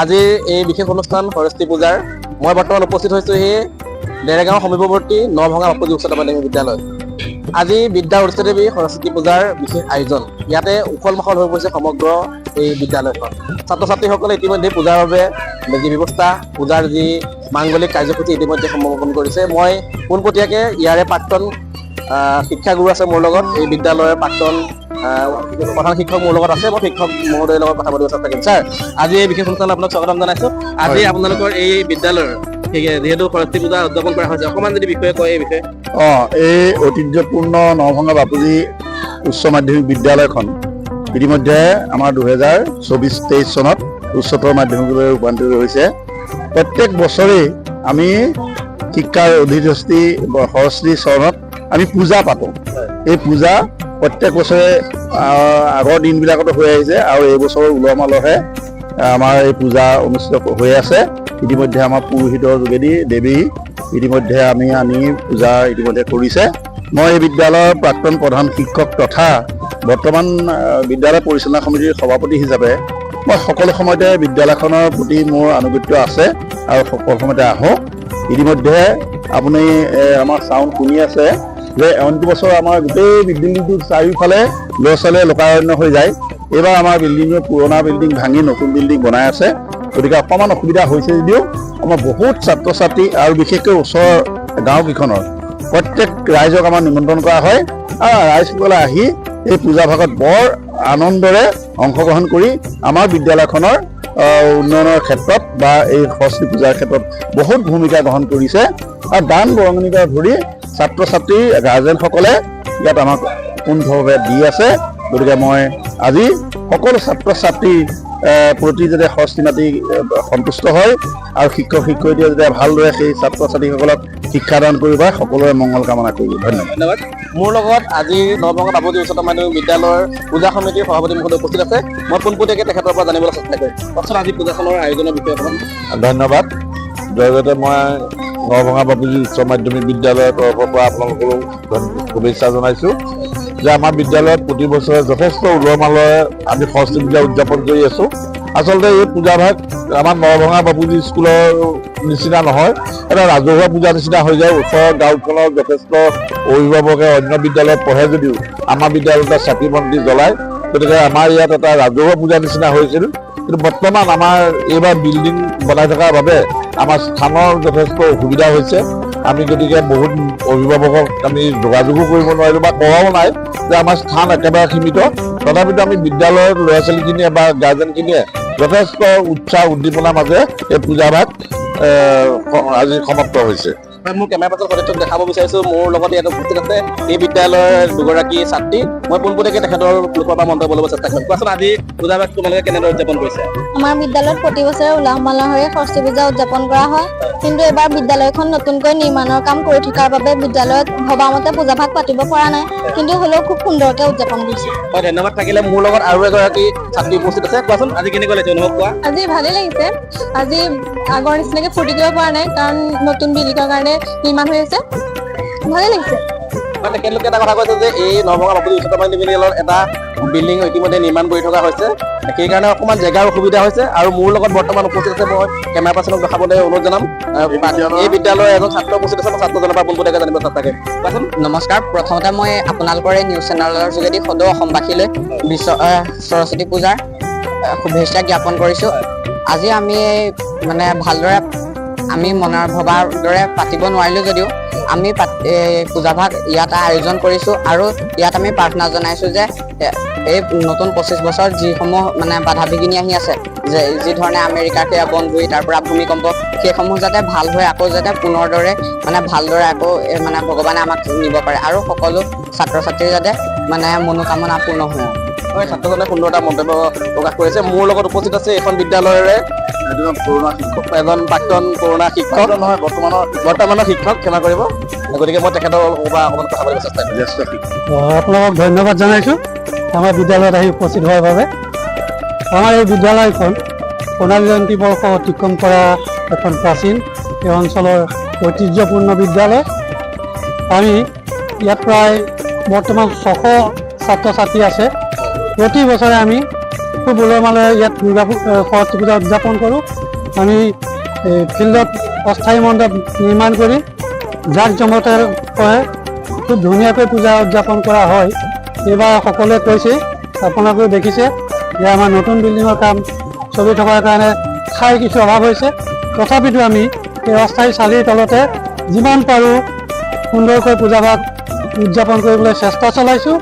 আজিৰ এই বিশেষ অনুষ্ঠান সৰস্বতী পূজাৰ। মই বৰ্তমান উপস্থিত হৈছোঁ সেই ডেৰেগাঁও সমীপৱৰ্তী নভঙা বাপুজী উচ্চতৰ মাধ্যমিক বিদ্যালয়। আজি বিদ্যা দেৱী সৰস্বতী পূজাৰ বিশেষ আয়োজন। ইয়াতে উখল মাখল হৈ পৰিছে সমগ্ৰ এই বিদ্যালয়খন। ছাত্ৰ ছাত্ৰীসকলে ইতিমধ্যে পূজাৰ বাবে যি ব্যৱস্থা, পূজাৰ যি মাংগলিক কাৰ্যসূচী ইতিমধ্যে সমাপন কৰিছে। মই পোনপটীয়াকৈ ইয়াৰে প্ৰাক্তন শিক্ষাগুৰু আছে মোৰ লগত এই বিদ্যালয়ৰ প্ৰাক্তন প্ৰধান শিক্ষক মোৰ লগত আছে মই শিক্ষক মহোদয়ৰ লগত কথা পাতিব চেষ্টা কৰিম। ছাৰ আজি এই বিশেষ অনুষ্ঠানত আপোনাক স্বাগতম জনাইছো। আজি আপোনালোকৰ এই বিদ্যালয়ৰ ঠিক- যিহেতু সৰস্বতী পূজা উদযাপন কৰা হৈছে অকণমান যদি বিষয়ে কয় এই বিষয়ে। অ এই ঐতিহ্যপূৰ্ণ নভঙা বাপুজী উচ্চ মাধ্যমিক বিদ্যালয়খন ইতিমধ্যে আমাৰ দুহেজাৰ চৌবিছ তেইছ চনত উচ্চতৰ মাধ্যমিকলৈ ৰূপান্তৰিত হৈছে। প্ৰত্যেক বছৰেই আমি শিক্ষাৰ অধিদষ্টি সৰস্বতী চৰণত আমি পূজা পাতোঁ। এই পূজা প্ৰত্যেক বছৰে আগৰ দিনবিলাকতো হৈ আহিছে আৰু এই বছৰৰ উলহ মালহে আমাৰ এই পূজা অনুষ্ঠিত হৈ আছে। ইতিমধ্যে আমাৰ পুৰোহিতৰ যোগেদি দেৱী ইতিমধ্যে আমি আনি পূজা ইতিমধ্যে কৰিছে। মই এই বিদ্যালয়ৰ প্ৰাক্তন প্ৰধান শিক্ষক তথা বৰ্তমান বিদ্যালয় পৰিচালনা সমিতিৰ সভাপতি হিচাপে মই সকলো সময়তে বিদ্যালয়খনৰ প্ৰতি মোৰ আনুগত্য আছে আৰু সকলো সময়তে আহোঁ। ইতিমধ্যে আপুনি আমাৰ চাউণ্ড শুনি আছে। যে এৱন্তি বছৰ আমাৰ গোটেই বিল্ডিংটোৰ চাৰিওফালে ল'ৰা ছোৱালীয়ে লোকাৰণ্য হৈ যায়। এইবাৰ আমাৰ বিল্ডিংটো পুৰণা বিল্ডিং ভাঙি নতুন বিল্ডিং বনাই আছে। গতিকে অকণমান অসুবিধা হৈছে যদিও আমাৰ বহুত ছাত্ৰ ছাত্ৰী আৰু বিশেষকৈ ওচৰৰ গাঁওকেইখনৰ। প্ৰত্যেক ৰাইজক আমাৰ নিমন্ত্ৰণ কৰা হয় আৰু ৰাইজসকলে আহি এই পূজা ভাগত বৰ আনন্দৰে অংশগ্ৰহণ কৰি আমাৰ বিদ্যালয়খনৰ উন্নয়নৰ ক্ষেত্ৰত বা এই সৰস্বতী পূজাৰ ক্ষেত্ৰত বহুত ভূমিকা গ্ৰহণ কৰিছে। আৰু দান বৰঙণিৰ পৰা ধৰি ছাত্ৰ ছাত্ৰী গাৰ্জেনসকলে ইয়াত আমাক পোনভাৱে দি আছে। গতিকে মই আজি সকলো ছাত্ৰ ছাত্ৰীৰ প্ৰতি যাতে সৰস্বতী মাতি সন্তুষ্ট হয় আৰু শিক্ষক শিক্ষয়িত্ৰীয়ে যাতে ভালদৰে সেই ছাত্ৰ ছাত্ৰীসকলক শিক্ষাদান কৰিব পাৰে সকলোৰে মংগল কামনা কৰিলোঁ। ধন্যবাদ। ধন্যবাদ। মোৰ লগত আজি নৱবংগ বাপুজী উচ্চতৰ মাধ্যমিক বিদ্যালয়ৰ পূজা সমিতিৰ সভাপতি মহোদয় উপস্থিত আছে। মই পোনপটীয়াকৈ তেখেতৰ পৰা জানিবলৈ চেষ্টা কৰিম। কওকচোন আজি পূজাখনৰ আয়োজনৰ বিষয়ে অকণমান। ধন্যবাদ। জয়গতে মই নভঙা বাপুজী উচ্চ মাধ্যমিক বিদ্যালয়ৰ তৰফৰ পৰা আপোনালোকলৈ শুভেচ্ছা জনাইছোঁ। যে আমাৰ বিদ্যালয়ত প্ৰতি বছৰে যথেষ্ট উলহ মালহে আমি সৰস্বতী পূজা উদযাপন কৰি আছোঁ। আচলতে এই পূজাভাগ আমাৰ নভঙা বাপুজী স্কুলৰ নিচিনা নহয়, এটা ৰাজহুৱা পূজা নিচিনা হৈ যায়। ওচৰৰ গাঁওখনৰ যথেষ্ট অভিভাৱকে অন্য বিদ্যালয়ত পঢ়ে যদিও আমাৰ বিদ্যালয়তে চাকি বন্তি জ্বলায়। গতিকে আমাৰ ইয়াত এটা ৰাজহুৱা পূজা নিচিনা হৈছিল। কিন্তু বৰ্তমান আমাৰ এইবাৰ বিল্ডিং বনাই থকাৰ বাবে আমাৰ স্থানৰ যথেষ্ট অসুবিধা হৈছে। আমি গতিকে বহুত অভিভাৱকক আমি যোগাযোগো কৰিব নোৱাৰিলোঁ বা কৰাও নাই যে আমাৰ স্থান একেবাৰে সীমিত। তথাপিতো আমি বিদ্যালয়ৰ ল'ৰা ছোৱালীখিনিয়ে বা গাৰ্জেনখিনিয়ে যথেষ্ট উৎসাহ উদ্দীপনাৰ মাজে এই পূজাভাগ আজি সমাপ্ত হৈছে। মোৰ কেমেৰা পাৰ্চন সদস্যক দেখাব বিচাৰিছোঁ মোৰ লগত ইয়াত উপস্থিত আছে এই বিদ্যালয়ৰ দুগৰাকী ছাত্ৰী। মই পোনপটীয়াকৈ তেখেতৰ লোকৰ পৰা মন্তব্য ল'ব চেষ্টা কৰিম। কোৱাচোন আজি পূজাভাগ তোমালোকে কেনেদৰে উদযাপন কৰিছে? আমাৰ বিদ্যালয়ত প্ৰতি বছৰে উলাহ মালাহেৰে সৰস্বতী পূজা উদযাপন কৰা হয়। কিন্তু এইবাৰ বিদ্যালয়খন নতুনকৈ নিৰ্মাণৰ কাম কৰি থকাৰ বাবে বিদ্যালয়ত ভবামতে পূজাভাগ পাতিব পৰা নাই। কিন্তু হ'লেও খুব সুন্দৰকৈ উদযাপন কৰিছে। হয় ধন্যবাদ থাকিলে। মোৰ লগত আৰু এগৰাকী ছাত্ৰী উপস্থিত আছে। কোৱাচোন আজি কেনেকুৱা লাগিছে অনুভৱ কোৱা? আজি ভালেই লাগিছে। আজি আগৰ নিচিনাকৈ ফূৰ্তি কৰিব পৰা নাই কাৰণ নতুন বিল্ডিঙৰ কাৰণে নিৰ্মাণ হৈ আছে। ভালেই লাগিছে। হয়, তেখেতলোকে এটা কথা কৈছে যে এই নৱগা বাপুজী উচ্চতৰ মাধ্যমিক বিদ্যালয়ত এটা বিল্ডিং ইতিমধ্যে নিৰ্মাণ কৰি থকা হৈছে। সেইকাৰণে অকণমান জেগাৰ অসুবিধা হৈছে। আৰু মোৰ লগত বৰ্তমান উপস্থিত আছে মই কেমেৰা পাৰ্চনক দেখাবলৈ অনুৰোধ জনাম। এই বিদ্যালয়ৰ এজন ছাত্ৰ উপস্থিত আছে মই ছাত্ৰজনৰ পৰা পোনপটীয়াকৈ জানিব কৰিম। কোৱাচোন। নমস্কাৰ প্ৰথমতে মই আপোনালোকৰ এই নিউজ চেনেলৰ যোগেদি সদৌ অসমবাসীলৈ বিশ্ব সৰস্বতী পূজাৰ শুভেচ্ছা জ্ঞাপন কৰিছোঁ। আজি আমি মানে ভালদৰে আমি মনৰ ভবাৰ দৰে পাতিব নোৱাৰিলোঁ যদিও আমি পূজাভাগ ইয়াত আয়োজন কৰিছোঁ আৰু ইয়াত আমি প্ৰাৰ্থনা জনাইছোঁ যে এই নতুন পঁচিছ বছৰ যিসমূহ মানে বাধা বিঘিনি আহি আছে যে যি ধৰণে আমেৰিকাৰ সেয়া তাৰ পৰা ভূমিকম্প সেইসমূহ যাতে ভাল হৈ আকৌ যাতে পুনৰ দৰে মানে ভালদৰে আকৌ মানে ভগৱানে আমাক নিব পাৰে আৰু সকলো ছাত্ৰ ছাত্ৰীৰ যাতে মানে মনোকামনা পূৰ্ণ হয়। ছাত্ৰজনে সুন্দৰ এটা মন্তব্য প্ৰকাশ কৰিছে। মোৰ লগত উপস্থিত আছে এইখন বিদ্যালয়ৰে এজন পুৰণা শিক্ষক এজন প্ৰাক্তন কৰোণা শিক্ষক। নহয় বৰ্তমানৰ বৰ্তমানৰ শিক্ষক ক্ষমা কৰিব। গতিকে মই তেখেতৰ পৰা অকণমান কথা পাতিব চেষ্টা জ্যেষ্ঠ আপোনালোকক ধন্যবাদ জনাইছোঁ। আমাৰ বিদ্যালয়ত আহি উপস্থিত হোৱাৰ বাবে। আমাৰ এই বিদ্যালয়খন সোণালী জয়ন্তী বৰ্ষ অতিক্ৰম কৰা এখন প্ৰাচীন এই অঞ্চলৰ ঐতিহ্যপূৰ্ণ বিদ্যালয়। আমি ইয়াত প্ৰায় বৰ্তমান ছশ ছাত্ৰ ছাত্ৰী আছে। প্ৰতি বছৰে আমি খুব উলহ মালহে ইয়াত দুৰ্গা সৰস্বতী পূজা উদযাপন কৰোঁ। আমি ফিল্ডত অস্থায়ী মণ্ডপ নিৰ্মাণ কৰি জাক জমতেৰে খুব ধুনীয়াকৈ পূজা উদযাপন কৰা হয়। এইবাৰ সকলোৱে কৈছে, আপোনালোকেও দেখিছে যে আমাৰ নতুন বিল্ডিঙৰ কাম চলি থকাৰ কাৰণে ঠাই কিছু অভাৱ হৈছে। তথাপিতো আমি এই অস্থায়ী চালিৰ তলতে যিমান পাৰোঁ সুন্দৰকৈ পূজাভাগ উদযাপন কৰিবলৈ চেষ্টা চলাইছোঁ।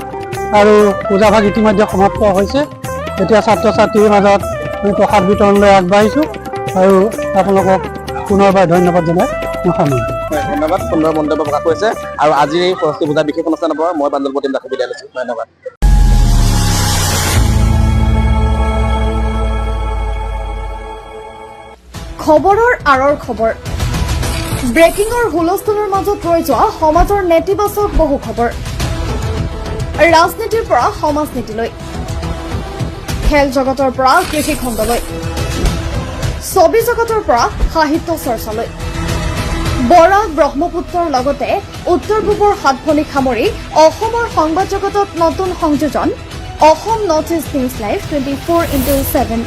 আৰু পূজাভাগ ইতিমধ্যে সমাপ্ত হৈছে। এতিয়া ছাত্ৰ ছাত্ৰীৰ মাজত আমি প্ৰসাদ বিতৰণলৈ আগবাঢ়িছোঁ আৰু আপোনালোকক পুনৰবাৰ ধন্যবাদ জনাই মই সামৰিছোঁ ধন্যবাদ। সুন্দৰ মন্তব্য প্ৰকাশ কৰিছে। আৰু আজিৰ এই সৰস্বতী পূজা বিশেষ অনুষ্ঠানৰ পৰা মই বান্দল প্ৰতিম দাসে বিদায় লৈছোঁ। ধন্যবাদ। খবৰৰ আঁৰৰ খবৰ। ব্ৰেকিঙৰ হুলস্থুলৰ মাজত ৰৈ যোৱা সমাজৰ নেতিবাচক বহু খবৰ। ৰাজনীতিৰ পৰা সমাজনীতিলৈ খেল জগতৰ পৰা কৃষি খণ্ডলৈ। ছবি জগতৰ পৰা সাহিত্য চৰ্চালৈ। বৰাক ব্ৰহ্মপুত্ৰৰ লগতে উত্তৰ পূবৰ সাতভনীক সামৰি অসমৰ সংবাদ জগতত নতুন সংযোজন Assam north east news live twenty four into seven